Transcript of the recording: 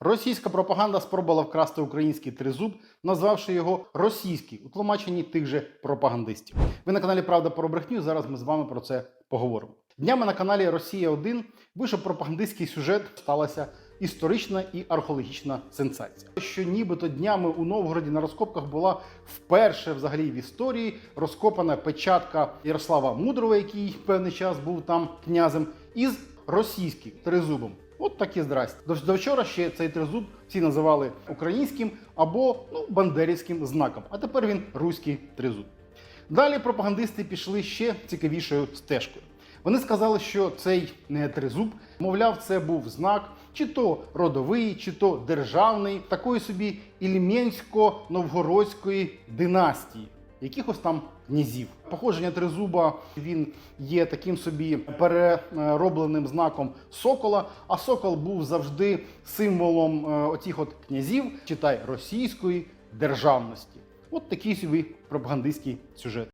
Російська пропаганда спробувала вкрасти український тризуб, назвавши його російський у тлумаченні тих же пропагандистів. Ви на каналі Правда про брехню. Зараз ми з вами про це поговоримо. Днями на каналі Росія 1 вийшов пропагандистський сюжет. Сталася історична і археологічна сенсація. Що нібито днями у Новгороді на розкопках була вперше взагалі в історії розкопана печатка Ярослава Мудрого, який певний час був там князем, із російським тризубом. От такі здрасті. До, до вчора ще цей тризуб всі називали українським або ну, бандерівським знаком, а тепер він руський тризуб. Далі пропагандисти пішли ще цікавішою стежкою. Вони сказали, що цей не тризуб, мовляв, це був знак чи то родовий, чи то державний, такої собі ільменсько-новгородської династії, якихось там князів. Походження тризуба він є таким собі переробленим знаком сокола. А сокол був завжди символом е, оцих от князів, читай російської державності. От такий собі пропагандистський сюжет.